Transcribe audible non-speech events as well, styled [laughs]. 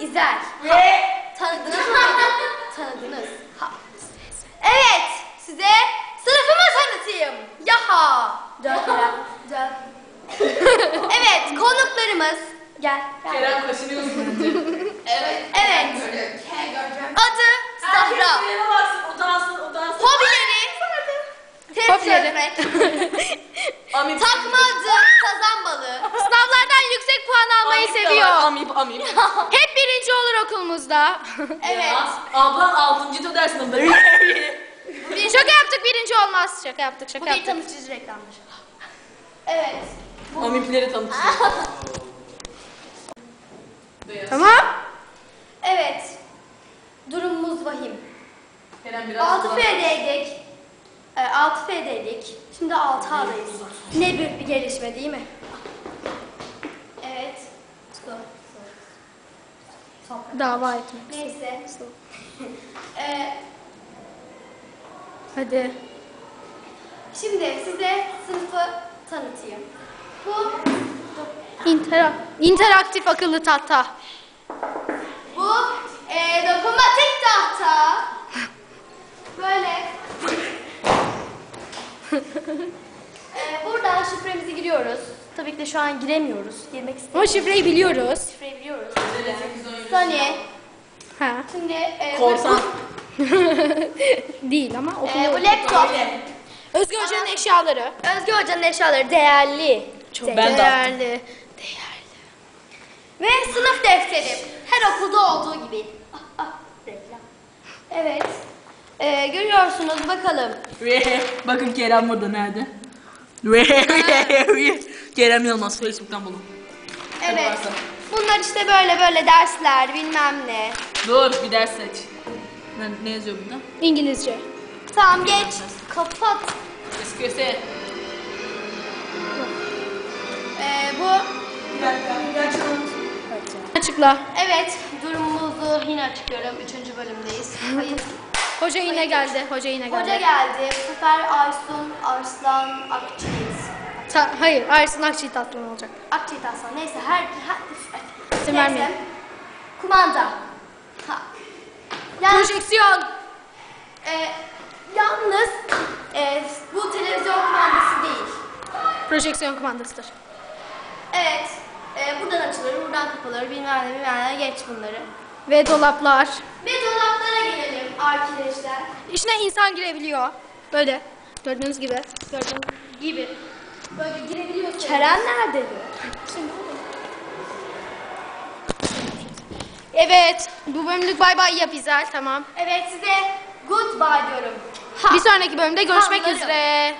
Güzel. Ve Tanıdınız mı? Tanıdınız. Ha. Evet, size sınıfımı tanıtayım. Yaha. Dört [laughs] evet, konuklarımız. Gel. gel. Kerem kaşınıyorsun. Evet. Evet. Böyle. Adı utansın. Hobileri. Hobileri. Takma var, seviyor. Amip, amip. [laughs] Hep birinci olur okulumuzda. [laughs] Evet. Ya, ablan altıncı tur der sınıfta. şaka yaptık birinci olmaz. Şaka yaptık Bu şaka bir yaptık. tanıtıcı reklamdır. Evet. Amipleri tanıtacağım. [laughs] Tamam. Evet. Durumumuz vahim. Kerem biraz 6 kullan. F'deydik. E, 6 F'deydik. Şimdi 6 A'dayız. Ne büyük bir gelişme değil mi? Evet. Dava etmek. Neyse. [laughs] E, Hadi. şimdi size sınıfı tanıtayım. Bu İnterak interaktif akıllı tahta. bu e, dokunmatik tahta. Böyle. [laughs] e, buradan şifremizi giriyoruz. Tabii ki de şu an giremiyoruz. Girmek Ama istemiyoruz. şifreyi biliyoruz. Şifreyi biliyoruz. %8 Saniye. Ha. Şimdi e, bu- Korsan. [laughs] Değil ama e, okulu. bu laptop. Özgür Hoca'nın eşyaları. Özgür Hoca'nın eşyaları değerli. Çok Ben de değerli. Değerli. Ve sınıf defteri. Her okulda olduğu gibi. Ah, ah, reklam. Evet. Ee, görüyorsunuz bakalım. Bakın Kerem burada nerede? [laughs] Kerem Yılmaz Facebook'tan bulun. Evet. varsa. Bunlar işte böyle böyle dersler bilmem ne. Dur bir ders seç. Ne, ne yazıyor burada? İngilizce. Tamam geç. Kapat. SQS. Ee, bu Açıkla. evet durumumuzu yine açıklıyorum. Üçüncü bölümdeyiz. Kayıt. [laughs] Hoca yine geldi. Hoca yine geldi. Hoca geldi. Bu sefer Aysun Arslan Akçiğiz. Ta- hayır, Aysun Akçiğit Aslan olacak. Akçiğit Arslan. Neyse her... her İsim neyse. vermeyin. Kumanda. Ha. Yani, Projeksiyon. e, yalnız e, bu televizyon kumandası değil. Projeksiyon kumandasıdır. Evet. E, buradan açılır, buradan kapılır, bilmem ne bilmem ne geç bunları. Ve dolaplar. Ve dolaplara gelelim arkadaşlar. İçine insan girebiliyor. Böyle. Gördüğünüz gibi. Gördüğünüz Gibi. Böyle girebiliyorsunuz. Kerem nerede? Evet. Bu bölümlük bay bay yap İzel. Tamam. Evet size goodbye diyorum. Bir sonraki bölümde görüşmek Tamam, üzere.